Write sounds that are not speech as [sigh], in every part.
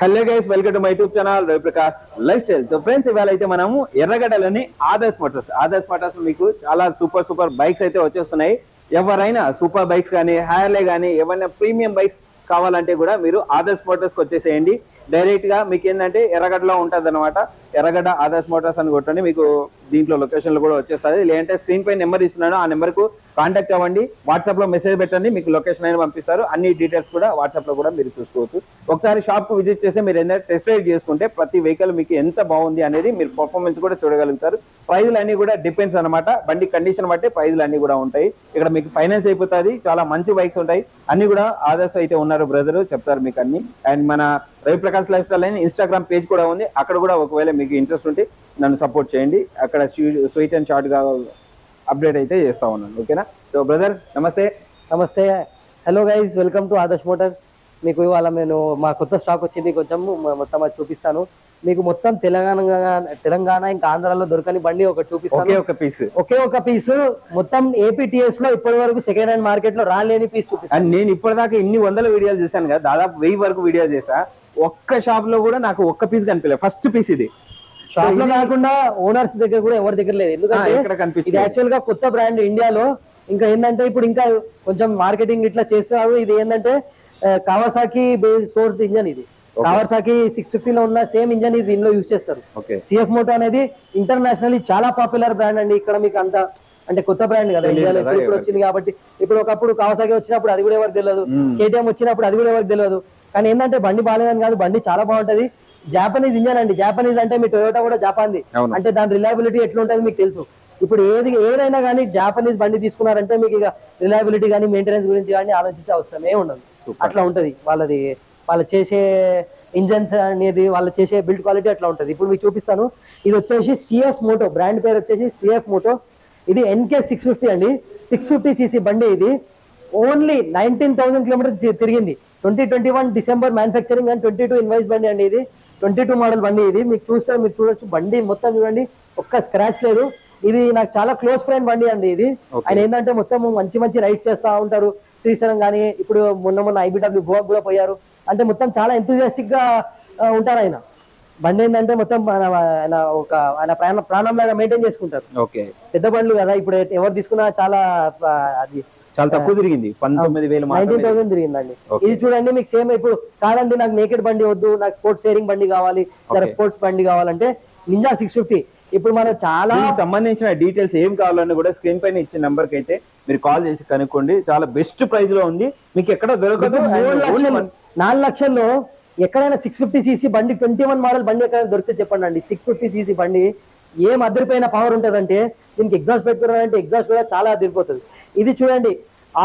hello guys welcome to my YouTube channel Ravi Prakash lifestyle so friends ఇవాళ అయితే మనము ఎర్రగడ్డలోని ఆదర్శ్ మోటార్స్ ఆదర్శ్ మోటార్స్ మీకు చాలా సూపర్ సూపర్ బైక్స్ అయితే వచ్చేస్తున్నాయి. ఎవరైనా సూపర్ బైక్స్ కానీ హైర్లే కానీ ఏమైనా ప్రీమియం బైక్స్ కావాలంటే కూడా మీరు ఆదర్శ్ మోటార్స్కి వచ్చేసేయండి. డైరెక్ట్గా మీకు ఏంటంటే ఎర్రగడ్డలో ఉంటుంది అనమాట ఎర్రగడ్డ ఆదర్శ్ మోటార్స్ అని కొట్టండి మీకు దీంట్లో లొకేషన్లు కూడా వచ్చేస్తుంది. లేదంటే స్క్రీన్ పై నెంబర్ ఇస్తున్నాను ఆ నెంబర్కు కాంటాక్ట్ అవ్వండి. వాట్సాప్లో మెసేజ్ పెట్టండి మీకు లొకేషన్ అయినా పంపిస్తారు. అన్ని డీటెయిల్స్ కూడా వాట్సాప్లో కూడా మీరు చూసుకోవచ్చు. ఒకసారి షాప్కు విజిట్ చేస్తే మీరు ఏంటంటే టెస్ట్ రైడ్ చేసుకుంటే ప్రతి వెహికల్ మీకు ఎంత బాగుంది అనేది మీరు పర్ఫార్మెన్స్ కూడా చూడగలుగుతారు. ప్రైజులు అన్ని కూడా డిపెండ్స్ అనమాట బండి కండిషన్ బట్టి ప్రైజులు అన్ని కూడా ఉంటాయి. ఇక్కడ మీకు ఫైనాన్స్ అయిపోతుంది చాలా మంచి బైక్స్ ఉంటాయి. అన్ని కూడా ఆదర్శ అయితే ఉన్నారు బ్రదర్ చెప్తారు మీకు అన్ని అండ్ మన రవి ప్రకాష్ లైఫ్ స్టైల్ అని ఇన్స్టాగ్రామ్ పేజ్ కూడా ఉంది. అక్కడ కూడా ఒకవేళ మీకు ఇంట్రెస్ట్ ఉంటే నన్ను సపోర్ట్ చేయండి. అక్కడ స్వీట్ అండ్ షార్ట్గా అప్డేట్ అయితే చేస్తా ఉన్నాను. ఓకేనా సో బ్రదర్ నమస్తే. నమస్తే. Hello guys welcome to Adarsh Motor మీకు ఇవాళ నేను మా కొత్త స్టాక్ వచ్చింది. కొంచెం మొత్తం అది చూపిస్తాను. మీకు మొత్తం తెలంగాణ తెలంగాణ ఇంకా ఆంధ్రాలో దొరకని బండి ఒకటి ఒకే చూపిస్తాను. ఒక పీస్ ఒకే ఒక పీస్ మొత్తం ఏపీటీఎస్లో ఇప్పటి వరకు సెకండ్ హ్యాండ్ మార్కెట్లో రాలేని పీస్ చూపిస్తాను. నేను ఇప్పటిదాకా ఇన్ని వందల వీడియోలు చేశాను కదా దాదాపు వెయ్యి వరకు వీడియో చేశా. ఒక్క షాప్లో కూడా నాకు ఒక్క పీస్ కనిపించలేదు. ఫస్ట్ పీస్ ఇది. షాప్లో కాకుండా ఓనర్స్ దగ్గర కూడా ఎవరి దగ్గర లేదు. ఎందుకంటే. ఇది యాక్చువల్గా కొత్త బ్రాండ్ ఇండియాలో ఇంకా ఏంటంటే ఇప్పుడు ఇంకా కొంచెం మార్కెటింగ్ ఇట్లా చేస్తున్నారు. ఇది ఏంటంటే కావాసాకి సోర్స్ ఇంజన్ ఇది. కావాసాకి సిక్స్ ఫిఫ్టీలో ఉన్న సేమ్ ఇంజన్ ఇది దీనిలో యూజ్ చేస్తారు. సిఎఫ్ మోటో అనేది ఇంటర్నేషనల్లీ చాలా పాపులర్ బ్రాండ్ అండి. ఇక్కడ మీకు అంత అంటే కొత్త బ్రాండ్ కదా. ఇండియాలో ఇప్పుడు. వచ్చింది కాబట్టి ఇప్పుడు ఒకప్పుడు కావాసాకి వచ్చినప్పుడు అది కూడా ఎవరికి తెలియదు. కేటీఎం వచ్చినప్పుడు అది కూడా ఎవరికి తెలియదు. కానీ ఏంటంటే బండి బాగాలేదని కాదు బండి చాలా బాగుంటది. జాపనీస్ ఇంజన్ అండి. జాపనీస్ అంటే మీ టొయోటా కూడా జాపాన్ది. అంటే దాని రిలయబిలిటీ ఎట్లుంటది మీకు తెలుసు. ఇప్పుడు ఏది ఏదైనా కానీ జాపనీస్ బండి తీసుకున్నారంటే మీకు ఇక రిలయబిలిటీ కానీ మెయింటెనెన్స్ గురించి కానీ ఆలోచించే అవసరమే ఉండదు. అట్లా ఉంటది. వాళ్ళది వాళ్ళు చేసే ఇంజన్స్ అనేది వాళ్ళు చేసే బిల్డ్ క్వాలిటీ అట్లా ఉంటది. ఇప్పుడు మీకు చూపిస్తాను. ఇది వచ్చేసి సిఎఫ్ మోటో బ్రాండ్ పేరు వచ్చేసి సిఎఫ్ మోటో ఇది ఎన్కే సిక్స్ ఫిఫ్టీ అండి. సిక్స్ ఫిఫ్టీ సీసీ బండి ఇది. ఓన్లీ నైన్టీన్ థౌసండ్ కిలోమీటర్స్ తిరిగింది. Twenty twenty one December manufacturing and twenty two invoice బండి అండి ఇది. ట్వంటీ టూ మోడల్ బండి ఇది. మీకు చూస్తే మీరు చూడొచ్చు. బండి మొత్తం చూడండి. ఒక్క స్క్రాచ్ లేదు. ఇది నాకు చాలా క్లోజ్ ఫ్రెండ్ బండి అండి ఇది. ఆయన ఏంటంటే మొత్తం మంచి మంచి రైడ్స్ చేస్తా ఉంటారు. శ్రీశైలం కానీ ఇప్పుడు మొన్న మొన్న ఐబిడబ్ల్యూ గోవా కూడా పోయారు. అంటే మొత్తం చాలా ఎంతూజియాస్టిక్గా ఉంటారు ఆయన. బండి ఏంటంటే మొత్తం ఆయన ఒక ఆయన ప్రాణం ప్రాణం లాగా మెయింటైన్ చేసుకుంటారు. ఓకే పెద్ద బండ్లు కదా. ఇప్పుడు ఎవరు తీసుకున్నా చాలా అది చాలా తక్కువ తిరిగింది. పంతొమ్మిది వేలు నైన్టీన్ మాత్రమే థౌసండ్ తిరిగిందండి. ఇది చూడండి మీకు సేమ్ ఇప్పుడు కాదండి నాకు నేకెడ్ బండి వద్దు నాకు స్పోర్ట్స్ ఫేరింగ్ బండి కావాలి. స్పోర్ట్స్ బండి కావాలంటే నింజా సిక్స్ ఫిఫ్టీ ఇప్పుడు మనం చాలా సంబంధించిన డీటెయిల్స్ ఏం కావాలని కూడా స్క్రీన్ పైన ఇచ్చిన నంబర్కి అయితే మీరు కాల్ చేసి కనుక్కోండి. చాలా బెస్ట్ ప్రైస్లో ఉంది. మీకు ఎక్కడ దొరకదు నాలుగు లక్షల్లో ఎక్కడైనా సిక్స్ ఫిఫ్టీ సీసీ బండి ట్వంటీ వన్ మోడల్ బండి ఎక్కడైనా దొరికితే చెప్పండి అండి సిక్స్ ఫిఫ్టీ సీసీ బండి ఏం అదిరిపోయిన పవర్ ఉంటుందంటే దీనికి ఎగ్జాస్ట్ పెట్టుకున్నారంటే ఎగ్జాస్ట్ కూడా చాలా అదిరిపోతుంది ఇది చూడండి.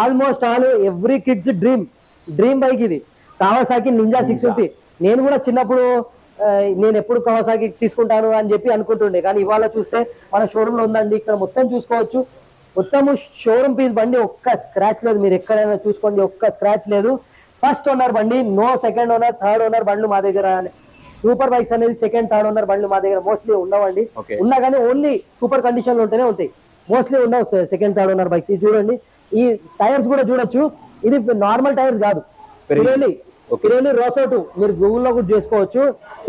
Almost all every kids dream dream bike ఇది. కావాసాకి నింజా సిక్స్ ఫిఫ్టీ నేను కూడా చిన్నప్పుడు నేను ఎప్పుడు కవాసాకి తీసుకుంటాను అని చెప్పి అనుకుంటుండే. కానీ ఇవాళ చూస్తే మన షోరూమ్లో ఉందండి. ఇక్కడ మొత్తం చూసుకోవచ్చు. మొత్తము షోరూమ్ పీస్ బండి ఒక్క స్క్రాచ్ లేదు. మీరు ఎక్కడైనా చూసుకోండి. ఒక్క స్క్రాచ్ లేదు. ఫస్ట్ ఓనర్ బండి no second owner third owner బండ్లు మా దగ్గర సూపర్ బైక్స్ అనేది సెకండ్ థర్డ్ ఓనర్ బండ్లు మా దగ్గర మోస్ట్లీ ఉండవండి. ఉన్నా కానీ ఓన్లీ సూపర్ కండిషన్లో ఉంటేనే ఉంటాయి. మోస్ట్లీ ఉండవు సెకండ్ థర్డ్ ఓనర్ బైక్స్ ఇది చూడండి. ఈ టైర్స్ కూడా చూడొచ్చు. ఇది నార్మల్ టైర్స్ కాదు. పిరేలి పిరేలి రోసోటు మీరు గూగుల్లో కూడా చేసుకోవచ్చు.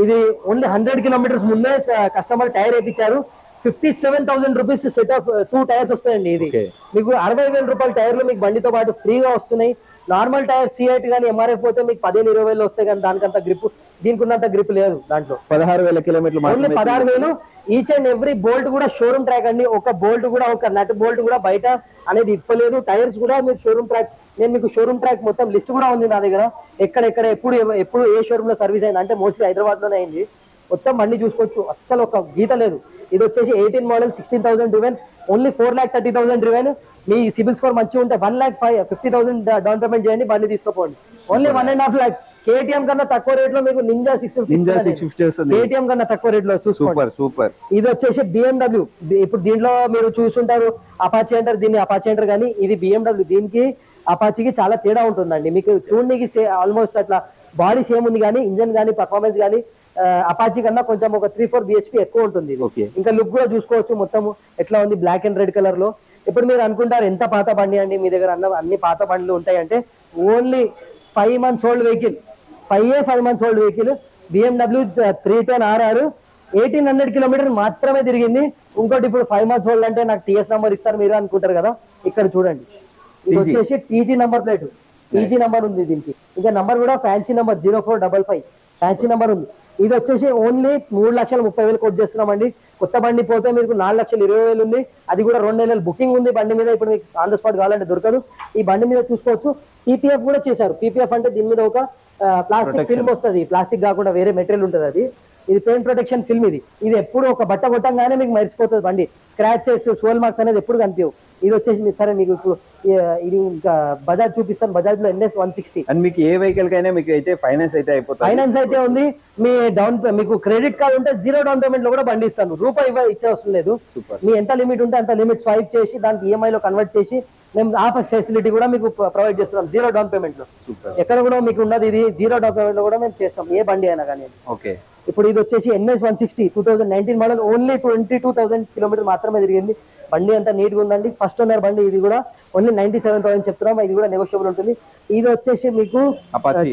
ఇది ఓన్లీ హండ్రెడ్ కిలోమీటర్స్ ముందే కస్టమర్ టైర్ వేయించారు fifty seven thousand rupees set of two tyres వస్తాయండి ఇది. మీకు అరవై వేల రూపాయల టైర్లు మీకు బండితో పాటు ఫ్రీగా వస్తున్నాయి. నార్మల్ టైర్ సి ఎయిట్ కానీ ఎంఆర్ఎఫ్ పోతే మీకు పదిహేను ఇరవై వేలు వస్తాయి కానీ దానికంత గ్రిప్ దీనికి ఉన్నంత గ్రిప్ లేదు దాంట్లో. పదహారు వేల కిలోమీటర్లు ఓన్లీ పదహారు వేలు. ఈచ్ అండ్ ఎవ్రీ బోల్ట్ కూడా షోరూమ్ ట్రాక్ అండి. ఒక బోల్ట్ కూడా ఒక నట్ బోల్ట్ కూడా బయట అనేది ఇప్పలేదు టైర్స్ కూడా మీరు షోరూమ్ ట్రాక్ నేను మీకు షోరూమ్ ట్రాక్ మొత్తం లిస్ట్ కూడా ఉంది నా దగ్గర. ఎక్కడెక్కడ ఎప్పుడు ఎప్పుడు ఏ షోరూమ్లో సర్వీస్ అయింది? అంటే మోస్ట్లీ హైదరాబాద్లోనే అయింది. మొత్తం బండి చూసుకోవచ్చు. అస్సలు ఒక గీత లేదు. ఇది వచ్చేసి eighteen model sixteen thousand driven only four lakh thirty thousand driven మీ సిబిల్ స్కోర్ మంచిగా ఉంటే one lakh five fifty thousand down payment చేయండి బండి తీసుకోపోండి. Only one and half lakh KTM కన్నా తక్కువ రేట్లో మీకు నింజా సిక్స్ ఫిఫ్టీ కేటీఎం కన్నా తక్కువ రేట్లో సూపర్ సూపర్. ఇది వచ్చేసి బిఎండబ్ల్యూ ఇప్పుడు దీంట్లో మీరు చూసుంటారు అపాచీ అంటారు దీన్ని అపాచీ అంటారు కానీ ఇది బిఎండబ్ల్యూ దీనికి అపాచీకి చాలా తేడా ఉంటుందండి. మీకు చూడడానికి ఆల్మోస్ట్ అట్లా బాడీ సేమ్ ఉంది కానీ ఇంజన్ కానీ పర్ఫార్మెన్స్ కానీ అపాచీ కన్నా కొంచెం ఒక త్రీ ఫోర్ బిహెచ్పి ఎక్కువ ఉంటుంది ఇంకా లుక్ కూడా చూసుకోవచ్చు మొత్తం ఎట్లా ఉంది? బ్లాక్ అండ్ రెడ్ కలర్లో. ఇప్పుడు మీరు అనుకుంటారు ఎంత పాత బండి అండి మీ దగ్గర? అన్న అన్ని పాత బండ్లు ఉంటాయంటే only five months old vehicle five a five months old vehicle BMW three ten RR eighteen hundred kilometre మాత్రమే తిరిగింది. ఇంకోటి ఇప్పుడు ఫైవ్ మంత్స్ ఓల్డ్ అంటే నాకు టీఎస్ నంబర్ ఇస్తారు మీరు అనుకుంటారు కదా. ఇక్కడ చూడండి. ఇది. వచ్చేసి TG number plate TG number ఉంది దీనికి. ఇంకా నంబర్ కూడా fancy number zero four double five fancy number ఉంది. ఇది వచ్చేసి ఓన్లీ మూడు లక్షల ముప్పై వేలు కొట్ చేస్తున్నామండి. కొత్త బండి పోతే మీకు నాలుగు లక్షల ఇరవై వేలు ఉంది. అది కూడా రెండు నెలలు బుకింగ్ ఉంది బండి మీద. ఇప్పుడు మీకు ఆన్ ద స్పాట్ కావాలంటే దొరకదు. ఈ బండి మీద చూసుకోవచ్చు. పీపీఎఫ్ కూడా చేశారు. పీపీఎఫ్ అంటే దీని మీద ఒక ప్లాస్టిక్ ఫిల్మ్ వస్తుంది. ప్లాస్టిక్ కాకుండా వేరే మెటీరియల్ ఉంటుంది అది. ఇది పెయిన్ ప్రొటెక్షన్ ఫిల్మ్ ఇది. ఇది ఎప్పుడు ఒక బట్ట కొట్టంగానే మీకు మరిచిపోతుంది బండి. స్క్రాచెస్ సోల్ మార్క్స్ అనేది ఎప్పుడు కనిపించవు. ఇది వచ్చేసి సరే మీకు ఇప్పుడు ఇది ఇంకా బజాజ్ చూపిస్తాను. బజాజ్లో ఎన్ఎస్ వన్ సిక్స్టీ అండ్ మీకు ఏ వెహికల్ కైనా మీకు అయితే ఫైనాన్స్ అయితే అయిపోతుంది. ఫైనాన్స్ అయితే ఉంది. మీ డౌన్ మీకు క్రెడిట్ కార్డ్ ఉంటే జీరో డౌన్ పేమెంట్లో కూడా బండి ఇస్తాను. రూపాయి ఇచ్చే అవసరం లేదు. మీ ఎంత లిమిట్ ఉంటే అంత లిమిట్ స్వైప్ చేసి దానికి ఈఎంఐ లో కన్వర్ట్ చేసి మేము ఆ ఫెసిలిటీ కూడా మీకు ప్రొవైడ్ చేస్తున్నాం. Zero down పేమెంట్లో. సూపర్ ఎక్కడ కూడా మీకు ఉన్నది ఇది. జీరో డౌన్ పేమెంట్లో కూడా మేము చేస్తాం. ఏ బండి అయినా కానీ. ఓకే ఇప్పుడు ఇది వచ్చేసి NS one sixty two thousand nineteen model only twenty two thousand kilometre మాత్రమే తిరిగింది. బండి అంతా నీట్గా ఉందండి. ఫస్ట్ ఓనర్ బండి ఇది కూడా ఓన్లీ నైన్టీ సెవెన్ థౌసండ్ చెప్తున్నాం. ఇది కూడా నెగోషియబుల్ ఉంటుంది. ఇది వచ్చేసి మీకు.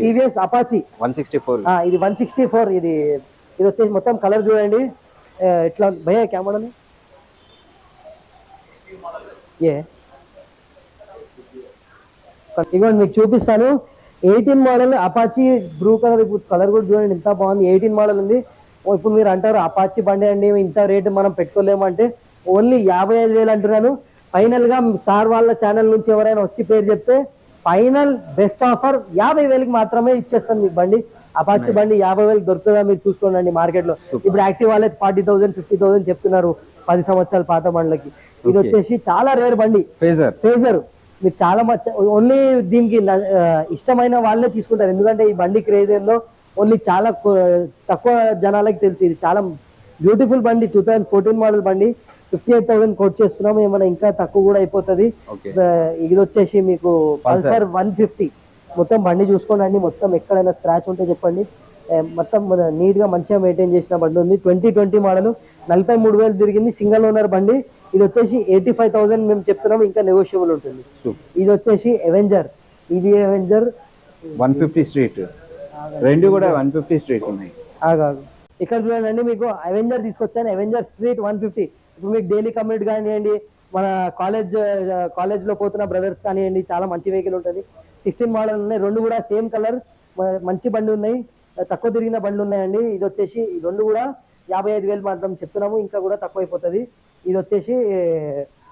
TVS Apache one sixty four ఇది వన్ సిక్స్టీ ఫోర్ ఇది ఇది. వచ్చేసి మొత్తం కలర్ చూడండి. ఇట్లా భయ మోడల్ ఏ ఇదిగోండి మీకు చూపిస్తాను. Eighteen model Apache blue colour ఇప్పుడు కలర్ కూడా చూడండి ఎంత బాగుంది. ఎయిటీన్ మోడల్ ఉంది. ఇప్పుడు మీరు అంటారు అపాచీ బండి అండి ఇంత రేటు మనం పెట్టుకోలేము అంటే ఓన్లీ యాభై ఐదు వేలు అంటున్నాను. ఫైనల్గా సార్ వాళ్ళ ఛానల్ నుంచి ఎవరైనా వచ్చి పేరు చెప్తే ఫైనల్ బెస్ట్ ఆఫర్ యాభై వేలకి మాత్రమే ఇచ్చేస్తాను మీకు బండి. అపాచీ బండి యాభై వేలకు దొరుకుతుందా మీరు చూసుకోండి మార్కెట్లో ఇప్పుడు యాక్టివ్ వాళ్ళకి ఫార్టీ థౌసండ్ ఫిఫ్టీ థౌసండ్ చెప్తున్నారు పది సంవత్సరాల పాత బండ్లకి. ఇది. వచ్చేసి చాలా రేర్ బండి. ఫేజర్ ఫేజర్ మీకు చాలా మచ్ ఓన్లీ దీనికి ఇష్టమైన వాళ్ళే తీసుకుంటారు. ఎందుకంటే ఈ బండి క్రేజ్ ఏందో ఓన్లీ చాలా తక్కువ జనాలకి తెలుసు. ఇది చాలా బ్యూటిఫుల్ బండి టూ థౌసండ్ ఫోర్టీన్ మోడల్ బండి. ఫిఫ్టీ ఎయిట్ థౌసండ్ కోట్ చేస్తున్నాం ఏమైనా ఇంకా తక్కువ కూడా అయిపోతుంది. ఇది వచ్చేసి మీకు. పల్సర్ వన్ ఫిఫ్టీ మొత్తం బండి చూసుకోండి అండి. మొత్తం ఎక్కడైనా స్క్రాచ్ ఉంటే చెప్పండి. మొత్తం మన నీట్గా మంచిగా మెయింటైన్ చేసిన బండి ఉంది. Twenty twenty model. నలభై మూడు వేలు తిరిగింది. సింగిల్ ఓనర్ బండి. ఇది వచ్చేసి ఎయిటీ ఫైవ్ థౌసండ్ మేము చెప్తున్నాం. ఇంకా నెగోషియబుల్ ఉంటుంది. ఇది వచ్చేసి ఎవెంజర్ ఇది ఎవెంజర్ వన్ ఫిఫ్టీ స్ట్రీట్. రెండు కూడా వన్ ఫిఫ్టీ స్ట్రీట్ ఉన్నాయి. ఇక్కడ చూడండి మీకు అవెంజర్ తీసుకొచ్చాను. Avenger street one fifty. ఇప్పుడు మీకు డైలీ కమ్యూట్ కానివ్వండి మన కాలేజ్ కాలేజ్లో పోతున్న బ్రదర్స్ కానివ్వండి చాలా మంచి వెహికల్ ఉంటుంది. సిక్స్టీన్ మోడల్ ఉన్నాయి. రెండు కూడా సేమ్ కలర్ మంచి బండి ఉన్నాయి. తక్కువ తిరిగిన బండ్లు ఉన్నాయండి. ఇది వచ్చేసి ఈ రెండు కూడా యాభై ఐదు వేలు మాత్రం చెప్తున్నాము. ఇంకా కూడా తక్కువ అయిపోతుంది ఇది వచ్చేసి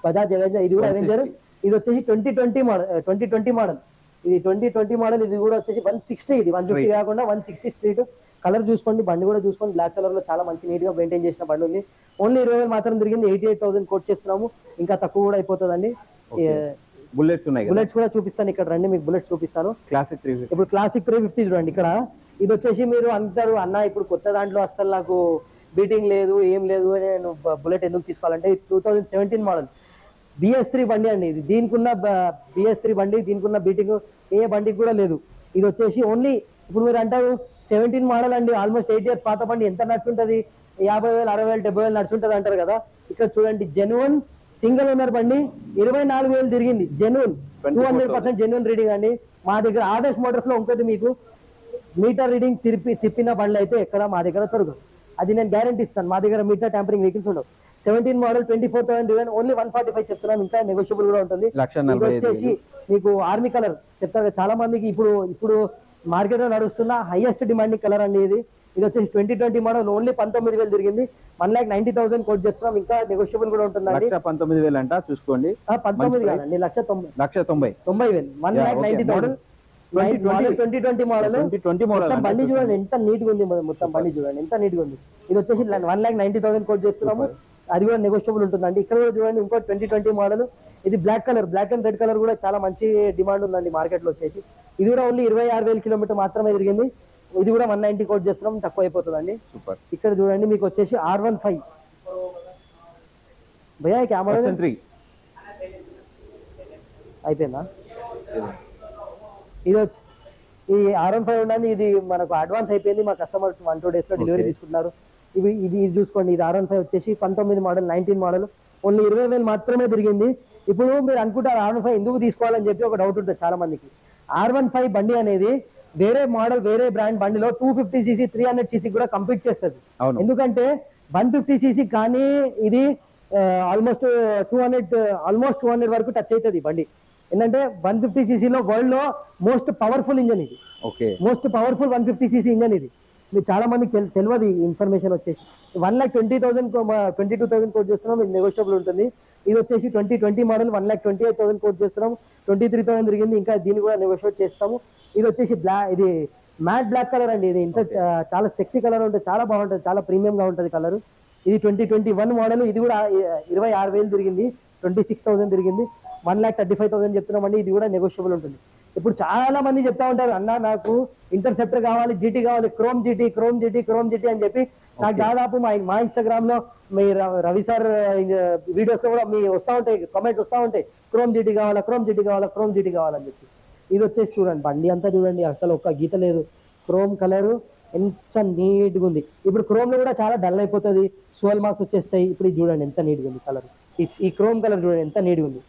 బజాజ్ అవెంజర్ ఇది కూడా అవెంజర్ ఇది వచ్చేసి twenty twenty model twenty twenty model. ఇది ట్వంటీ ట్వంటీ మోడల్ ఇది కూడా వచ్చేసి వన్ సిక్స్టీ. ఇది వన్ ఫిఫ్టీ కాకుండా వన్ సిక్స్టీ స్ట్రీట్. కలర్ చూసుకోండి బండి కూడా చూసుకోండి. బ్లాక్ కలర్లో చాలా మంచి నీట్గా మెయింటైన్ చేసిన బండి ఉంది. ఓన్లీ ఇరవై వేలు మాత్రం తిరిగింది. ఎయిటీ ఎయిట్ థౌసండ్ కోట్ చేస్తున్నాము. ఇంకా తక్కువ కూడా అయిపోతుందండి. బుల్లెట్స్ ఉన్నాయి బుల్లెట్స్ కూడా చూపిస్తాను. ఇక్కడ రండి మీకు బుల్లెట్స్ చూపిస్తాను. క్లాసిక్ త్రీ ఇప్పుడు క్లాసిక్ త్రీ ఫిఫ్టీ చూడండి. ఇక్కడ ఇది వచ్చేసి మీరు అంటారు అన్న ఇప్పుడు కొత్త దాంట్లో అస్సలు నాకు బీటింగ్ లేదు ఏం లేదు నేను బుల్లెట్ ఎందుకు తీసుకోవాలంటే two thousand seventeen model BS three బండి అండి ఇది. దీనికి ఉన్న బిఎస్ త్రీ బండి దీనికి ఉన్న బీటింగ్ ఏ బండికి కూడా లేదు. ఇది వచ్చేసి ఓన్లీ ఇప్పుడు మీరు అంటారు సెవెంటీన్ మోడల్ అండి ఆల్మోస్ట్ ఎయిట్ ఇయర్స్ పాత బండి ఎంత నడుచుంటది? యాభై వేలు అరవై వేలు డెబ్బై వేలు నడుచుంటది అంటారు కదా. ఇక్కడ చూడండి జెన్యున్ సింగిల్ ఓనర్ బండి ఇరవై నాలుగు వేలు తిరిగింది. Genuine two hundred percent genuine reading అండి. మా దగ్గర ఆదర్శ్ మోటార్స్లో ఇంకోటి మీకు. మీటర్ రీడింగ్ తిరిపి తిప్పిన బండ్లు అయితే ఎక్కడ మా దగ్గర దొరకదు అది నేను గ్యారంటీ ఇస్తాను. మా దగ్గర మీటర్ ట్యాంపరింగ్ వెహికల్స్ ఉండవు. Seventeen model twenty four thousand driven only one forty five చెప్తున్నాం ఇంకా నెగోషియబుల్ కూడా ఉంటుంది. వచ్చేసి మీకు ఆర్మీ కలర్ చెప్తారు చాలా మందికి ఇప్పుడు ఇప్పుడు మార్కెట్లో నడుస్తున్న హైయెస్ట్ డిమాండింగ్ కలర్ అండి ఇది. ఇది వచ్చేసి ట్వంటీ ట్వంటీ మోడల్ ఓన్లీ పంతొమ్మిది వేలు జరిగింది. One lakh ninety thousand quote చేస్తున్నాం. ఇంకా నెగోషియబుల్ కూడా ఉంటుందండి. పంతొమ్మిది వేలు అంట చూసుకోండి. పంతొమ్మిది కాదండి లక్ష తొంభై. లక్ష తొంభై. తొంభై వేలు. One lakh. Ninety? Thousand 2020. Twenty twenty model twenty model బండి చూడండి ఎంత నీట్గా ఉంది మొత్తం బండి చూడండి ఎంత నీట్గా ఉంది. ఇది వచ్చేసి one lakh ninety thousand quote చేస్తున్నాము. అది కూడా నెగోషియబుల్ ఉంటుందండి. ఇక్కడ కూడా చూడండి ఇంకో ట్వంటీ ట్వంటీ మోడల్ ఇది black colour black and red colour కూడా చాలా మంచి డిమాండ్ ఉందండి మార్కెట్లో వచ్చేసి. ఇది కూడా ఓన్లీ ఇరవై ఆరు వేల కిలోమీటర్ మాత్రమే తిరిగింది. ఇది కూడా వన్ నైన్టీ కోట్ చేస్తున్నాం తక్కువ అయిపోతుందండి. సూపర్ ఇక్కడ చూడండి మీకు వచ్చేసి ఆర్ వన్ ఫైవ్ భయ్యా కెమెరా అయిపోయిందా? ఇది వచ్చి ఈ ఆర్ వన్ ఫైవ్ ఉండండి ఇది మనకు అడ్వాన్స్ అయిపోయింది మా కస్టమర్ వన్ టూ డేస్లో డెలివరీ. తీసుకుంటున్నారు. ఇవి ఇది ఇది చూసుకోండి ఇది ఆర్ వన్ ఫైవ్ వచ్చేసి పంతొమ్మిది మోడల్ నైన్టీన్ మోడల్ ఓన్లీ ఇరవై వేలు మాత్రమే తిరిగింది. ఇప్పుడు మీరు అనుకుంటారు ఆర్ వన్ ఫైవ్ ఎందుకు తీసుకోవాలని చెప్పి ఒక డౌట్ ఉంటుంది చాలా మందికి. ఆర్ వన్ ఫైవ్ బండి అనేది వేరే మోడల్ వేరే బ్రాండ్ బండిలో two fifty cc three hundred cc కూడా కంప్లీట్ చేస్తుంది. ఎందుకంటే వన్ ఫిఫ్టీ సీసీ కానీ ఇది almost two hundred almost two hundred వరకు టచ్ అవుతుంది బండి. ఏంటంటే వన్ ఫిఫ్టీ సీసీలో వరల్డ్లో మోస్ట్ పవర్ఫుల్ ఇంజన్ ఇది. Okay. Most powerful one fifty cc engine ఇది. మీరు చాలా మందికి తెల్- తెలియదు ఇన్ఫర్మేషన్ వచ్చేసి. One lakh twenty thousand twenty two thousand quote చేస్తున్నాం ఇది నెగోషియబుల్ ఉంటుంది. ఇది వచ్చేసి twenty twenty model one lakh twenty eight thousand quote చేస్తున్నాం. ట్వంటీ త్రీ థౌసండ్ తిరిగింది ఇంకా దీన్ని కూడా నెగోషియేట్ చేస్తాము. ఇది వచ్చేసి బ్లా ఇది మ్యాట్ బ్లాక్ కలర్ అండి ఇది. ఇంత చాలా సెక్సీ కలర్ ఉంటుంది చాలా బాగుంటుంది చాలా ప్రీమియం గా ఉంటుంది కలర్. ఇది ట్వంటీ ట్వంటీ వన్ మోడల్ ఇది కూడా ఇరవై ఆరు వేలు తిరిగింది. ట్వంటీ సిక్స్ థౌసండ్ తిరిగింది. One lakh thirty five thousand చెప్తున్నామండి. ఇది కూడా నెగోషియబుల్ ఉంటుంది. ఇప్పుడు చాలా మంది చెప్తా ఉంటారు అన్న నాకు ఇంటర్సెప్టర్ కావాలి జీటీ కావాలి chrome GT chrome GT chrome GT అని చెప్పి నాకు దాదాపు మా మా ఇన్స్టాగ్రామ్లో మీ రవి సార్ వీడియోస్లో కూడా మీ వస్తా ఉంటాయి కామెంట్స్ వస్తా ఉంటాయి. క్రోమ్ జీటీ కావాలా క్రోమ్ జీటీ కావాలా క్రోమ్ జీటీ కావాలని చెప్పి. ఇది వచ్చేసి చూడండి బండి అంతా చూడండి అసలు ఒక్క గీత లేదు. క్రోమ్ కలర్ ఎంత నీట్గా ఉంది. ఇప్పుడు క్రోమ్లో కూడా చాలా డల్ అయిపోతుంది. సోల్ మార్క్స్ వచ్చేస్తాయి. ఇప్పుడు చూడండి ఎంత నీట్గా ఉంది కలర్. ఈ క్రోమ్ కలర్ చూడండి ఎంత నీట్గా ఉంది.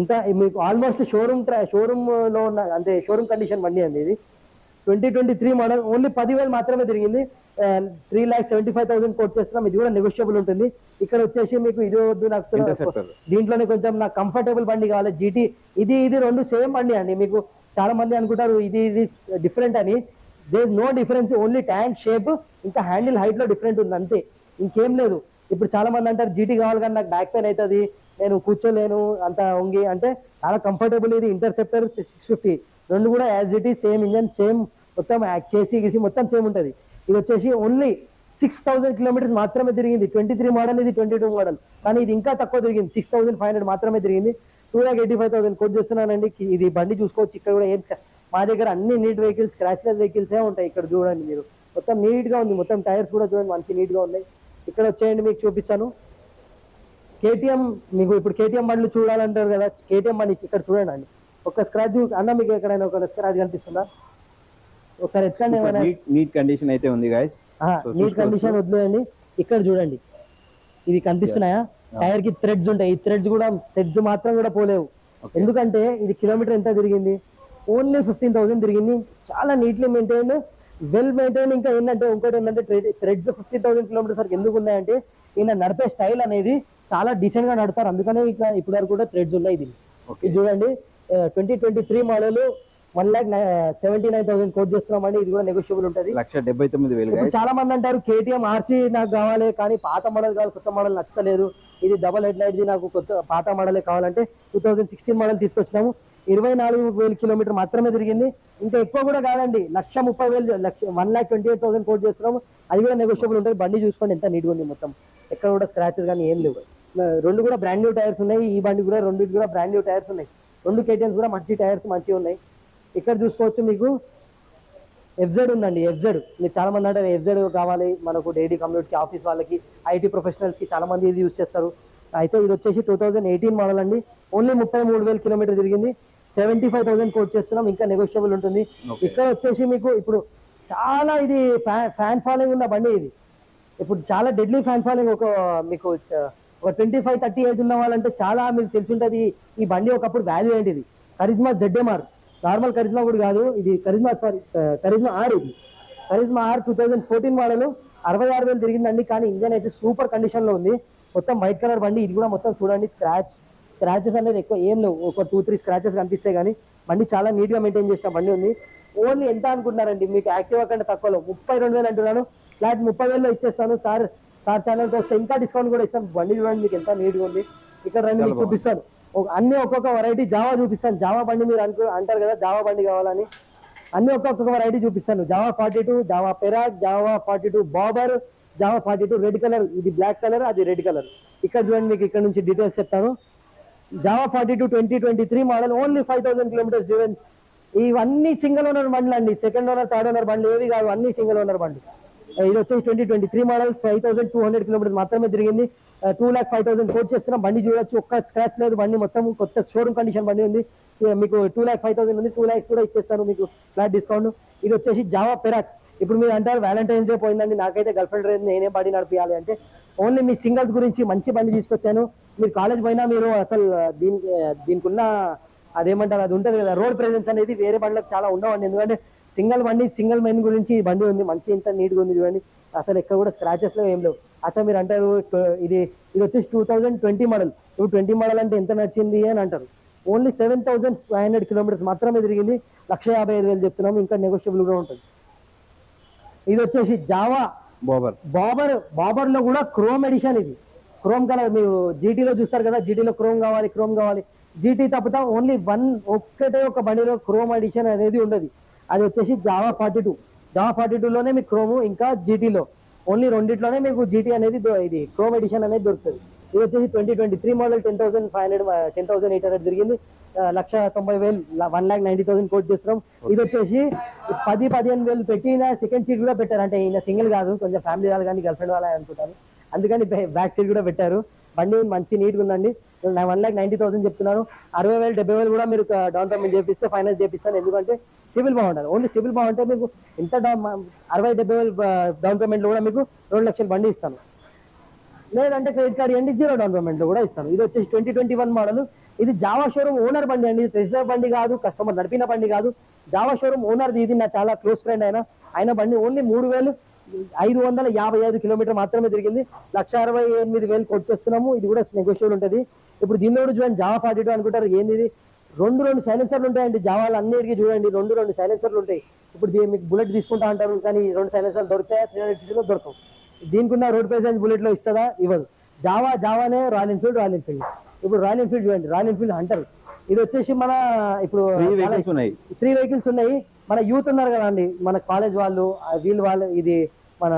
ఎంత మీకు ఆల్మోస్ట్ షోరూమ్ షోరూమ్లో ఉన్న అంటే షోరూమ్ కండిషన్ బండి అండి ఇది. Twenty twenty three model only పదివేలు మాత్రమే తిరిగింది. Three lakh seventy five thousand quote చేస్తున్నాం. ఇది కూడా నెగోషియబుల్ ఉంటుంది. ఇక్కడ వచ్చేసి మీకు ఇది వద్దు నాకు. దీంట్లోనే కొంచెం నాకు కంఫర్టబుల్ బండి కావాలి. జీటీ ఇది ఇది రెండు సేమ్ బండి అండి. మీకు చాలా మంది అనుకుంటారు ఇది ఇది డిఫరెంట్ అని. They no difference only tank shape ఇంకా హ్యాండిల్ హైట్లో డిఫరెంట్ ఉంది అంతే. ఇంకేం లేదు. ఇప్పుడు చాలా మంది అంటారు జీటీ కావాలి కానీ నాకు బ్యాక్ పెయిన్ అవుతుంది నేను కూర్చోలేను అంత ఉంగి అంటే చాలా కంఫర్టబుల్ ఇది ఇంటర్సెప్టర్ సిక్స్ ఫిఫ్టీ రెండు కూడా యాజ్ ఇట్ ఈ సేమ్ ఇంజన్ సేమ్ మొత్తం యాక్ట్ చేసి గీసి మొత్తం సేమ్ ఉంటుంది. ఇది వచ్చేసి ఓన్లీ సిక్స్ థౌసండ్ కిలోమీటర్స్ మాత్రమే తిరిగింది. ట్వంటీ త్రీ మోడల్ ఇది ట్వంటీ టూ మోడల్ కానీ ఇది ఇంకా తక్కువ తిరిగింది. సిక్స్ థౌసండ్ ఫైవ్ హండ్రెడ్ మాత్రమే తిరిగింది. Two lakh eighty five thousand quote చేస్తున్నానండి. ఇది బండి చూసుకోవచ్చు. ఇక్కడ కూడా ఏం మా దగ్గర అన్ని neat vehicles crash less vehicles ఉంటాయి ఇక్కడ చూడండి మీరు. మొత్తం నీట్గా ఉంది. మొత్తం టైర్స్ కూడా చూడండి మంచి నీట్గా ఉన్నాయి. ఇక్కడ వచ్చేయండి మీకు చూపిస్తాను. కేటీఎం మీకు ఇప్పుడు కేటీఎం బండ్లు చూడాలంటారు కదా. కేటీఎం బండి ఇక్కడ చూడండి. అండి ఒక స్క్రాచ్ అన్న మీకు ఎక్కడైనా ఒక స్క్రాచ్ కనిపిస్తుందా? ఒకసారి ఎత్తుకండి నీట్ కండిషన్ అయితే ఉంది గాయస్ నీట్. కండిషన్ వదిలేయండి. ఇక్కడ చూడండి. ఇది కనిపిస్తున్నాయా? టైర్కి థ్రెడ్స్ ఉంటాయి. ఈ థ్రెడ్స్ కూడా థ్రెడ్స్ మాత్రం కూడా పోలేవు. ఎందుకంటే ఇది కిలోమీటర్ ఎంత తిరిగింది? ఓన్లీ ఫిఫ్టీన్ థౌసండ్ తిరిగింది. చాలా నీట్లీ మెయింటైన్ వెల్ మెయింటైన్ ఇంకా ఏంటంటే ఇంకోటి ఏంటంటే థ్రెడ్స్ ఫిఫ్టీన్ థౌసండ్ కిలోమీటర్స్ వరకు ఎందుకు ఉన్నాయంటే ఈయన నడిపే స్టైల్ అనేది చాలా డీసెంట్గా నడుపుతారు. అందుకనే ఇట్లా ఇప్పుడు వరకు కూడా థ్రెడ్స్ ఉన్నాయి ఇది చూడండి. Twenty twenty three model one lakh seventy nine thousand quote చేస్తున్నామండి. ఇది కూడా నెగోషియబుల్ ఉంటుంది. లక్ష డెబ్బై తొమ్మిది వేలు. చాలా మంది అంటారు కేటీఎం ఆర్సీ నాకు కావాలి కానీ పాత మోడల్ కావాలి కొత్త మోడల్ నచ్చలేదు ఇది డబల్ హెడ్ లైట్ నాకు కొత్త పాత మోడలే కావాలంటే టూ థౌసండ్ సిక్స్టీన్ మోడల్ తీసుకొచ్చినాము. ఇరవై నాలుగు వేల కిలోమీటర్ మాత్రమే తిరిగింది. ఇంకా ఎక్కువ కూడా కాదండి. లక్ష ముప్పై వేలు లక్ష one lakh twenty eight thousand quote చేస్తున్నాము. అది కూడా నెగోషియబుల్ ఉంటుంది. బండి చూసుకోండి ఎంత నీట్గా ఉంది మొత్తం. ఎక్కడ కూడా స్క్రాచెస్ కానీ ఏం లేవు. రెండు కూడా బ్రాండ్ న్యూ టైర్స్ ఉన్నాయి. ఈ బండి కూడా రెండు కూడా బ్రాండ్ న్యూ టైర్స్ ఉన్నాయి. రెండు కేటీఎమ్స్ కూడా మంచి టైర్స్ మంచిగా ఉన్నాయి. ఇక్కడ చూసుకోవచ్చు మీకు ఎఫ్జెడ్ ఉందండి. ఎఫ్జెడ్ మీరు చాలా మంది అంటే ఎఫ్జెడ్ కావాలి. మనకు డైలీ కమ్యూనిటీకి ఆఫీస్ వాళ్ళకి ఐటీ ప్రొఫెషనల్స్కి చాలా మంది ఇది యూజ్ చేస్తారు. అయితే ఇది వచ్చేసి టూ థౌసండ్ ఎయిటీన్ మోడల్ అండి. ఓన్లీ ముప్పై మూడు వేల కిలోమీటర్ తిరిగింది. సెవెంటీ ఫైవ్ థౌసండ్ కోట్ చేస్తున్నాం. ఇంకా నెగోషియబుల్ ఉంటుంది. ఇక్కడ వచ్చేసి మీకు ఇప్పుడు చాలా ఇది ఫ్యాన్ ఫాలోయింగ్ ఉన్న బండి ఇది. ఇప్పుడు చాలా డెడ్లీ ఫ్యాన్ ఫాలోయింగ్ ఒక మీకు ఒక ట్వంటీ ఫైవ్ థర్టీ ఏజ్ ఉన్న వాళ్ళంటే చాలా మీకు తెలిసి ఈ బండి ఒకప్పుడు వాల్యూ ఏంటిది. కరిజ్మా జెడ్ఎంఆర్ నార్మల్ కరిజ్మా కూడా కాదు. ఇది కరిజ్మా సారీ కరిజ్మా ఆర్ ఇది. Karizma R two thousand fourteen model అరవై ఆరు వేలు తిరిగిందండి. కానీ ఇంజన్ అయితే సూపర్ కండిషన్లో ఉంది. మొత్తం వైట్ కలర్ బండి ఇది కూడా మొత్తం చూడండి స్క్రాచ్ స్క్రాచెస్ అనేది ఎక్కువ ఏం లేవు. ఒక టూ త్రీ స్క్రాచెస్ కనిపిస్తాయి కానీ బండి చాలా నీట్గా మెయింటైన్ చేసిన బండి ఉంది. ఓన్లీ ఎంత అనుకుంటున్నారండి? మీకు యాక్టివా కంటే తక్కువలో ముప్పై రెండు వేలు అంటున్నాను. ఫ్లాట్ ముప్పై వేలలో ఇచ్చేస్తాను. సార్ సార్ ఛానల్తో వస్తే ఇంకా డిస్కౌంట్ కూడా ఇస్తాను. బండి చూడండి మీకు ఎంత నీట్గా ఉంది. ఇక్కడ రండి మీకు చూపిస్తాను. అన్ని ఒక్కొక్క వెరైటీ జావా చూపిస్తాను. జావా బండి మీరు అనుకో అంటారు కదా జావా బండి కావాలని. అన్ని ఒక్కొక్క వెరైటీ చూపిస్తాను. Jawa forty two Jawa Perak Jawa forty two Bobber Jawa forty two red colour ఇది బ్లాక్ కలర్ అది రెడ్ కలర్. ఇక్కడ చూడండి మీకు ఇక్కడ నుంచి డీటెయిల్స్ చెప్తాను. Jawa forty two twenty twenty three model only five thousand kilometres driven ఇవన్నీ single owner బండ్లు అండి. సెకండ్ ఓనర్ థర్డ్ ఓనర్ బండ్లు ఏవి కాదు అన్ని సింగిల్ ఓనర్ బండ్లు. ఇది వచ్చేసి twenty twenty three model five thousand two hundred kilometres మాత్రమే తిరిగింది. Two lakh five thousand quote చేస్తున్నాం బండి చూడొచ్చు ఒక్క స్క్రాచ్ లేదు బండి మొత్తం కొత్త షోరూమ్ కండిషన్ బండి ఉంది. మీకు టూ ల్యాక్ ఫైవ్ థౌసండ్ ఉంది టూ ల్యాక్స్ కూడా ఇచ్చేస్తాను మీకు ఫ్లాట్ డిస్కౌంట్ ఇది వచ్చేసి జావా పెరాక్. ఇప్పుడు మీరు అంటారు వ్యాలంటైన్స్ డే పోయిందండి నాకైతే గర్ల్ ఫ్రెండ్ లేదు నేనే బండి నడిపించాలి అంటే ఓన్లీ మీ సింగల్స్ గురించి మంచి బండి తీసుకొచ్చాను. మీరు కాలేజ్ పోయినా మీరు అసలు దీనికి దీనికి ఉన్న అదేమంటారు అది ఉంటుంది కదా రోడ్ ప్రెజెన్స్ అనేది వేరే బండ్లకు చాలా ఉండవండి. ఎందుకంటే సింగిల్ బండి సింగిల్ మెయిన్ గురించి ఈ బండి ఉంది మంచి ఇంత నీట్గా ఉంది చూడండి. అసలు ఎక్కడ కూడా స్క్రాచెస్లో ఏం లేవు. అసలు మీరు అంటారు ఇది ఇది వచ్చేసి టూ థౌజండ్ ట్వంటీ మోడల్ ఇప్పుడు ట్వంటీ మోడల్ అంటే ఎంత నచ్చింది అని అంటారు. Only seven thousand five hundred kilometres మాత్రమే తిరిగింది. లక్ష యాభై ఐదు వేలు చెప్తున్నాము ఇంకా నెగోషియబుల్ కూడా ఉంటుంది. ఇది వచ్చేసి జావా బోబర్. బాబర్ బాబర్లో కూడా క్రోమ్ ఎడిషన్ ఇది. క్రోమ్ కలర్ మీరు జీటీలో చూస్తారు కదా జీటీలో క్రోమ్ కావాలి క్రోమ్ కావాలి. జీటీ తప్పుతా ఓన్లీ వన్ ఒక్కటే ఒక బండిలో క్రోమ్ ఎడిషన్ అనేది ఉండదు. అది వచ్చేసి Jawa forty two. Jawa forty లోనే మీకు క్రోమ్ ఇంకా జీటీలో. ఓన్లీ రెండిట్లోనే మీకు జీటీ అనేది ఇది క్రోమ్ ఎడిషన్ అనేది దొరుకుతుంది. ఇది వచ్చేసి twenty twenty three model ten thousand five hundred ten thousand eight hundred తిరిగింది ఆ, లక్ష తొంభై వేలు one lakh ninety thousand quote చేస్తున్నాం. ఇది వచ్చేసి పది పదిహేను వేలు పెట్టిన సెకండ్ సీట్ కూడా పెట్టారు. అంటే ఈయన సింగిల్ కాదు కొంచెం ఫ్యామిలీ వాళ్ళు కానీ గర్ల్ ఫ్రెండ్ వాళ్ళు అనుకుంటారు. అందుకని బ్యాక్ సీట్ కూడా పెట్టారు. బండి మంచి నీట్గా ఉందండి. వన్ లాక్ నైన్టీ థౌసండ్ చెప్తున్నాను. అరవై వేలు డెబ్బై వేలు కూడా మీరు డౌన్ పేమెంట్ చేపిస్తే ఫైనాన్స్ చేపిస్తాను. ఎందుకంటే సివిల్ బాగుంటుంది ఓన్లీ సివిల్ బాగుంటే మీకు ఎంత డౌన్ అరవై డెబ్బై వేలు డౌన్ పేమెంట్లో కూడా మీకు రెండు లక్షలు బండి ఇస్తాను. లేదంటే క్రెడిట్ కార్డ్ ఇవ్వండి జీరో డౌన్ పేమెంట్ కూడా ఇస్తాను ఇది వచ్చేసి ట్వంటీ ట్వంటీ వన్ మోడల్ ఇది జావా షోరూమ్ ఓనర్ బండి అండి. ట్రెజర్ బండి కాదు కస్టమర్ నడిపిన బండి కాదు. జావా షోరూమ్ ఓనర్ ఇది నా చాలా క్లోజ్ ఫ్రెండ్ అయినా ఆయన బండి ఓన్లీ మూడు వేలు ఐదు వందల యాభై ఐదు కిలోమీటర్ మాత్రమే తిరిగింది. లక్ష అరవై ఎనిమిది వేలు కొట్టేస్తున్నాము ఇది కూడా నెగోషియబుల్ ఉంటుంది. ఇప్పుడు దీనిలో కూడా చూడండి జావా ఫార్టీ టూ అనుకుంటారు. ఏంది ఇది రెండు రెండు సైలెన్సర్లు ఉంటాయండి. జావాలు అన్నిటికీ చూడండి రెండు రెండు సైలెన్సర్లు ఉంటాయి. ఇప్పుడు దీన్ని మీకు బుల్లెట్ తీసుకుంటా అంటారు కానీ రెండు సైలెన్సర్లు దొరుకుతాయి? త్రీ హండ్రెడ్ సిక్స్టీలో దొరకవు. దీనికి ఉన్న రోడ్ ప్రెసెన్స్ బుల్లెట్లో ఇస్తుందా? ఇవ్వదు. జావా జావానే రాయల్ ఎన్ఫీల్డ్ రాయల్ ఎన్ఫీల్డ్ ఇప్పుడు రాయల్ ఎన్ఫీల్డ్ చూడండి. రాయల్ ఎన్ఫీల్డ్ హంటర్ ఇది వచ్చేసి మన ఇప్పుడు త్రీ వెహికల్స్ ఉన్నాయి. త్రీ వెహికల్స్ ఉన్నాయి. మన యూత్ ఉన్నారు కదా అండి మన కాలేజ్ వాళ్ళు వీళ్ళు వాళ్ళు ఇది మన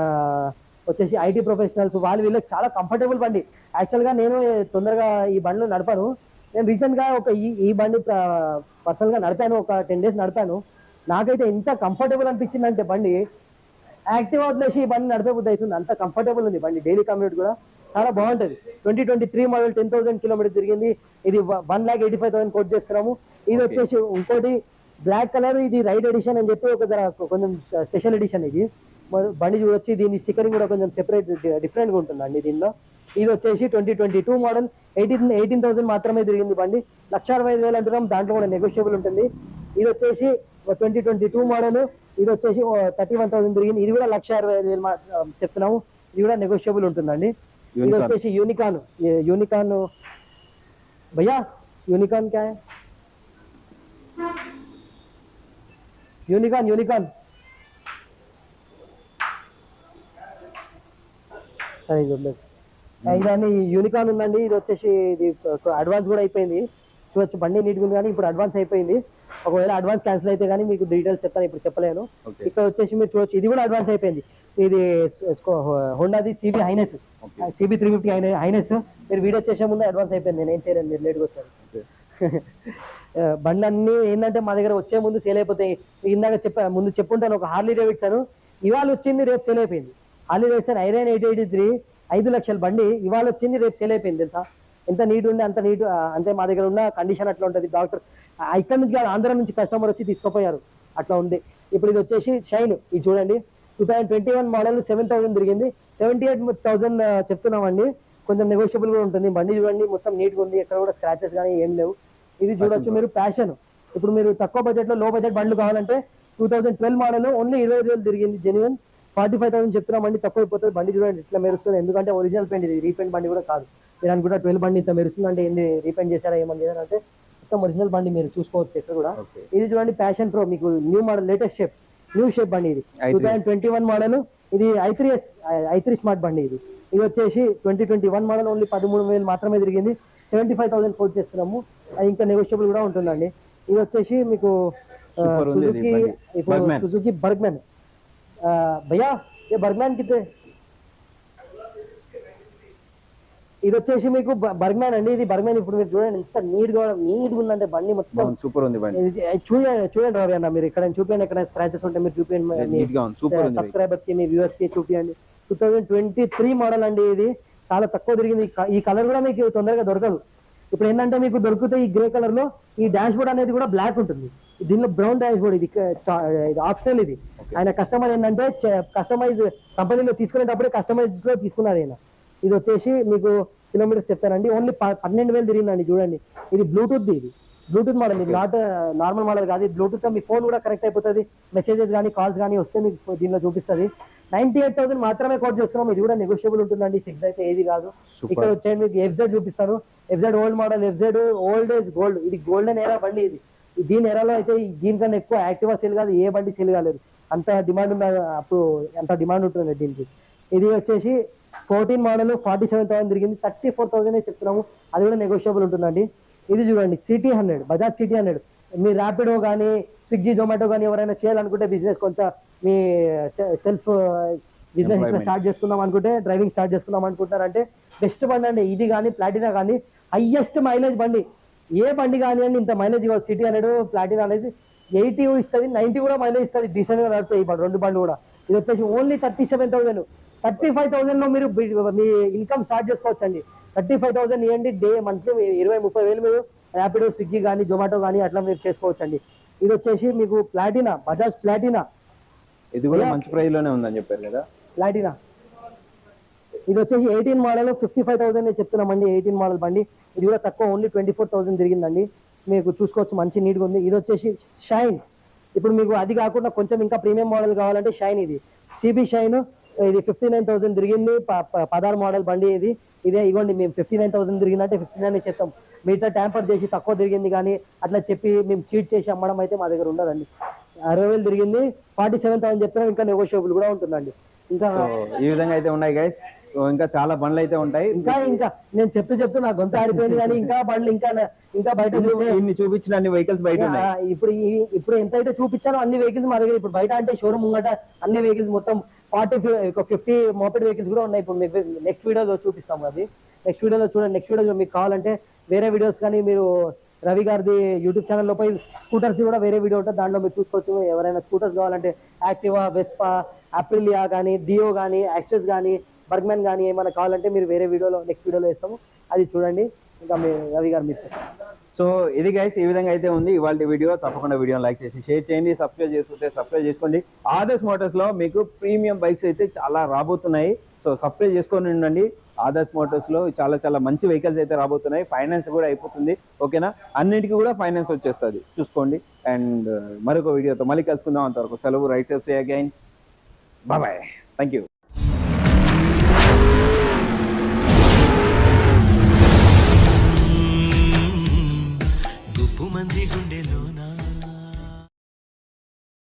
వచ్చేసి ఐటీ ప్రొఫెషనల్స్ వాళ్ళు వీళ్ళకి చాలా కంఫర్టబుల్ బండి. యాక్చువల్గా నేను తొందరగా ఈ బండ్లు నడపాను. నేను రీసెంట్గా ఒక ఈ ఈ బండి పర్సనల్గా నడిపాను. ఒక టెన్ డేస్ నడిపాను. నాకైతే ఎంత కంఫర్టబుల్ అనిపించిందంటే బండి యాక్టివ్ వదిలేసి ఈ బండి నడిపే బుద్ధి అవుతుంది. అంత కంఫర్టబుల్ ఉంది బండి. డైలీ కమ్యూట్ కూడా చాలా బాగుంటది. Twenty twenty three model ten thousand kilometre తిరిగింది. ఇది one lakh eighty five thousand quote చేస్తున్నాము. ఇది వచ్చేసి ఇంకోటి బ్లాక్ కలర్ ఇది రైడ్ ఎడిషన్ అని చెప్పి ఒక కొంచెం స్పెషల్ ఎడిషన్ ఇది. మరి బండి చూడొచ్చి దీని స్టిక్కరింగ్ కూడా కొంచెం సెపరేట్ డిఫరెంట్గా ఉంటుందండి దీనిలో. ఇది వచ్చేసి twenty twenty two model eighteen eighteen thousand మాత్రమే తిరిగింది బండి. లక్ష అరవై ఐదు వేలు అంటున్నాం. దాంట్లో కూడా నెగోషియబుల్ ఉంటుంది. ఇది వచ్చేసి ట్వంటీ ట్వంటీ టూ మోడల్. ఇది వచ్చేసి థర్టీ వన్ థౌసండ్ తిరిగింది. ఇది కూడా లక్ష అరవై ఐదు వేలు చెప్తున్నాము. ఇది కూడా నెగోషియబుల్ ఉంటుందండి. ఇది. వచ్చేసి యూనికాన్ యూనికాన్ భయ్యా యూనికాన్ క్యా? యూనికాన్ యూనికాన్ సరే ఇది వదిలేదు ఇదాన్ని యూనికాన్ ఉందండి. ఇది వచ్చేసి ఇది అడ్వాన్స్ కూడా అయిపోయింది. చూడొచ్చు బండి నీట్గా ఉంది కానీ ఇప్పుడు అడ్వాన్స్ అయిపోయింది. ఒకవేళ అడ్వాన్స్ క్యాన్సిల్ అయితే కానీ మీకు డీటెయిల్స్ చెప్తాను ఇప్పుడు చెప్పలేను. ఇక్కడ వచ్చేసి మీరు చూడొచ్చు. ఇది కూడా అడ్వాన్స్ అయిపోయింది. ఇది హోండాది CB Highness CB three fifty Highness మీరు వీడియో చేసే ముందు అడ్వాన్స్ అయిపోయింది. నేను ఏం చేయలేదు మీరు లేట్గా వచ్చారు. [laughs] బండ్లన్నీ ఏంటంటే మా దగ్గర వచ్చే ముందు సేల్ అయిపోతాయి. ఇందాక చెప్పా ముందు చెప్పుంటాను ఒక హార్లీ డేవిడ్సన్ ఇవాళ వచ్చింది రేపు సేల్ అయిపోయింది. Harley Davidson Iron eight eighty three ఐదు లక్షల బండి. ఇవాళ వచ్చింది రేపు సేల్ అయిపోయింది తెలుసా? ఎంత నీట్ ఉండే అంత నీట్ అంటే మా దగ్గర ఉన్న కండిషన్ అట్లా ఉంటుంది. డాక్టర్ ఇక్కడ నుంచి కాదు ఆంధ్ర నుంచి కస్టమర్ వచ్చి తీసుకుపోయారు. అట్లా ఉంది. ఇప్పుడు ఇది వచ్చేసి షైన్ ఇది చూడండి. Two thousand twenty one model seven thousand తిరిగింది. సెవెంటీ ఎయిట్ థౌసండ్ చెప్తున్నామండి. కొంచెం నెగోషియబుల్ కూడా ఉంటుంది. బండి చూడండి మొత్తం నీట్గా ఉంది. ఎక్కడ కూడా స్క్రాచెస్ కానీ ఏం లేవు. ఇది చూడొచ్చు మీరు ప్యాషన్ ఇప్పుడు మీరు తక్కువ బడ్జెట్లో లో బడ్జెట్ బండ్లు కావాలంటే two thousand twelve model only ఇరవై ఐదు వేలు తిరిగింది జెన్యున్ ఫార్టీ ఫైవ్ థౌసండ్ చెప్తున్నామండి తక్కువ అయిపోతుంది బండి చూడండి ఇట్లా మెరుస్తుంది. ఎందుకంటే ఒరిజినల్ పెయింట్ ఇది రీపెయింట్ బండి కూడా కాదు. మీరు అనుకుంటా ట్వెల్వ్ బండి ఇంత మెరుస్తుంది అంటే ఏంది? రీపెయింట్ చేశారా? ఏమని చేశారంటే మొత్తం ఒరిజినల్ బండి మీరు చూసుకోవచ్చు ఇక్కడ కూడా. ఇది చూడండి ప్యాషన్ ప్రో. మీకు new model latest shape new shape బండి ఇది. i3s. Two thousand twenty one model. ఇది i three i three smart బండి ఇది. ఇది వచ్చేసి twenty twenty one model only పదమూడు వేలు మాత్రమే తిరిగింది. సెవెంటీ ఫైవ్ థౌసండ్ కోట్ చేస్తున్నాము. అది ఇంకా నెగోషియబుల్ కూడా ఉంటుందండి. ఇది వచ్చేసి మీకు సుజుకి. సుజుకి బర్గ్మెన్ భయ్యా ఏ బర్గ్మెన్ కితే ఇది వచ్చేసి మీకు బర్గ్మ్యాన్ అండి ఇది బర్గ్మ్యాన్ ఇప్పుడు మీరు చూడండి ఎంత నీట్గా నీట్గా ఉందంటే బండి మొత్తం సూపర్ ఉంది బండి. చూడండి చూడండి రవి అన్న మీరు ఇక్కడ చూపించండి ఎక్కడ స్క్రాచెస్ ఉంటే మీరు చూపించండి. సబ్స్క్రైబర్స్కి మీ వ్యూవర్స్కి చూపించండి two thousand twenty three model అండి ఇది. చాలా తక్కువ తిరిగింది. ఈ కలర్ కూడా మీకు తొందరగా దొరకదు. ఇప్పుడు ఏంటంటే మీకు దొరికితే ఈ గ్రే కలర్లో ఈ డాష్ బోర్డ్ అనేది కూడా బ్లాక్ ఉంటుంది. దీనిలో బ్రౌన్ డాష్ బోర్డ్ ఇది ఆప్షనల్ ఇది. ఆయన కస్టమర్ ఏంటంటే కస్టమైజ్ కంపెనీలో తీసుకునేటప్పుడే కస్టమైజ్ కూడా తీసుకున్నారు ఆయన ఇది వచ్చేసి మీకు కిలోమీటర్స్ చెప్తారండి ఓన్లీ పన్నెండు వేలు తిరిగిందండి చూడండి. ఇది బ్లూటూత్ ఇది. బ్లూటూత్ మోడల్ ఇది. నాట్ నార్మల్ మోడల్ కాదు. బ్లూటూత్ మీ ఫోన్ కూడా కరెక్ట్ అయిపోతుంది. మెసేజెస్ కానీ కాల్స్ కానీ వస్తే మీకు దీనిలో చూపిస్తుంది. నైన్టీ ఎయిట్ థౌసండ్ మాత్రమే కోట్ చేస్తున్నాం. ఇది కూడా నెగోషియబుల్ ఉంటుందండి. ఫిక్స్ అయితే ఏది కాదు. ఇక్కడ వచ్చేయండి. మీకు ఎఫ్జెడ్ చూపిస్తాను. FZ old model FZ old age gold ఇది గోల్డెన్ ఎరా బండి ఇది. దీని ఎరాలో అయితే దీనికన్నా ఎక్కువ యాక్టివా సేల్ కాదు. ఏ బండి సేల్ కాలేదు. అంత డిమాండ్ ఉన్న అప్పుడు అంత డిమాండ్ ఉంటుంది దీనికి. ఇది వచ్చేసి fourteen model forty seven thousand తిరిగింది. థర్టీ ఫోర్ థౌసండ్ చెప్తున్నాము. అది కూడా నెగోషియబుల్ ఉంటుందండి. ఇది చూడండి CT hundred Bajaj CT hundred మీ ర్యాపిడో కానీ స్విగ్గీ జొమాటో కానీ ఎవరైనా చేయాలనుకుంటే బిజినెస్ కొంచెం మీ సెల్ఫ్ బిజినెస్. స్టార్ట్ చేసుకుందాం అనుకుంటే డ్రైవింగ్ స్టార్ట్ చేసుకుందాం అనుకుంటారంటే బెస్ట్ బండి అండి. ఇది కానీ ప్లాటినా కానీ హైయెస్ట్ మైలేజ్ బండి. ఏ బండి కానివ్వండి ఇంత మైలేజ్ ఇవ్వదు. సిటీ హండ్రెడ్ ప్లాటినా అనేది ఎయిటీ ఇస్తుంది నైన్టీ కూడా మైలేజ్ ఇస్తుంది. డీసెంట్గా నడుస్తాయి ఈ బండి రెండు బండ్లు కూడా. ఇది వచ్చేసి only thirty seven thousand thirty five థౌసండ్లో మీరు మీ ఇన్కమ్ స్టార్ట్ చేసుకోవచ్చండి. థర్టీ ఫైవ్ థౌసండ్ ఇవ్వండి డే మంత్లీ ఇరవై ముప్పై వేలు మీరు ర్యాపిడో స్విగ్గీ కానీ జొమాటో కానీ అట్లా మీరు చేసుకోవచ్చండి. ఇది వచ్చేసి మీకు ప్లాటినా బజాజ్ ప్లాటినా? ఇది కూడా. మంచి ప్రైస్లోనే ఉందని చెప్పారు కదా? ప్లాటినా. ఇది వచ్చేసి eighteen model fifty five thousand చెప్తున్నామండి eighteen model బండి. ఇది కూడా తక్కువ ఓన్లీ ట్వంటీ ఫోర్ థౌసండ్ తిరిగిందండి. మీకు చూసుకోవచ్చు మంచి నీట్గా ఉంది. ఇది వచ్చేసి షైన్. ఇప్పుడు మీకు అది కాకుండా కొంచెం ఇంకా ప్రీమియం మోడల్ కావాలంటే షైన్ ఇది. సిబి షైన్ ఇది ఫిఫ్టీ నైన్ థౌసండ్ తిరిగింది పదహారు మోడల్ బండి ఇది. ఇదే ఇగోండి మేము ఫిఫ్టీ నైన్ థౌసండ్ తిరిగిందంటే ఫిఫ్టీ నైన్ చెప్తాం మిగతా ట్యాంపర్ చేసి తక్కువ తిరిగింది కానీ అట్లా చెప్పి మేము చీట్ చేసి అమ్మడం అయితే మా దగ్గర ఉండదండి. అరవై వేలు తిరిగింది. ఫార్టీ సెవెన్ థౌసండ్ చెప్తున్నాం ఇంకా నెగోషియబుల్ కూడా ఉంటుందండి. ఇంకా ఈ విధంగా అయితే ఉన్నాయి గైస్ ఇంకా చాలా బండ్లు అయితే ఉంటాయి. ఇంకా ఇంకా నేను చెప్తూ చెప్తూ నా గొంత ఆరిపోయింది కానీ ఇంకా బండ్లు ఇంకా ఇంకా బయట ఇన్ని చూపించిన అన్ని వెహికల్స్ బయట ఇప్పుడు ఇప్పుడు ఎంత అయితే చూపించానో అన్ని వెహికల్స్ మా దగ్గర. ఇప్పుడు బయట అంటే షోరూమ్ ముంగట అన్ని వెహికల్స్ మొత్తం ఫార్టీ ఫిఫ్టీ మోపెడ్ వెహికల్స్ కూడా ఉన్నాయి. ఇప్పుడు మీకు నెక్స్ట్ వీడియోలో చూపిస్తాం అది. నెక్స్ట్ వీడియోలో చూడండి. నెక్స్ట్ వీడియోలో మీకు కావాలంటే వేరే వీడియోస్ కానీ మీరు రవి గారిది యూట్యూబ్ ఛానల్ లోపై స్కూటర్స్ కూడా వేరే వీడియో ఉంటుంది దాంట్లో మీరు చూసుకోవచ్చు. ఎవరైనా స్కూటర్స్ కావాలంటే యాక్టివా వెస్పా అప్రిలియా కానీ డియో కానీ యాక్సెస్ కానీ బర్గ్మెన్ కానీ ఏమైనా కావాలంటే మీరు వేరే వీడియోలో నెక్స్ట్ వీడియోలో వేస్తాము. అది చూడండి. ఇంకా మీ రవి గారు మీరు చెప్పండి. సో ఇది గైస్ ఈ విధంగా అయితే ఉంది. ఇవాళ వీడియో తప్పకుండా వీడియో లైక్ చేసి షేర్ చేయండి సబ్స్క్రైబ్ చేసుకుంటే సబ్స్క్రైబ్ చేసుకోండి. ఆదర్శ్ మోటార్స్లో మీకు ప్రీమియం బైక్స్ అయితే చాలా రాబోతున్నాయి. సో సబ్స్క్రైబ్ చేసుకొని ఉండండి. ఆదర్శ్ మోటార్స్లో చాలా చాలా మంచి వెహికల్స్ అయితే రాబోతున్నాయి. ఫైనాన్స్ కూడా అయిపోతుంది. ఓకేనా అన్నిటికీ కూడా ఫైనాన్స్ వచ్చేస్తుంది. చూసుకోండి. అండ్ మరొక వీడియోతో మళ్ళీ కలుసుకుందాం. అంతవరకు సెలవు. Right safe again bye thank you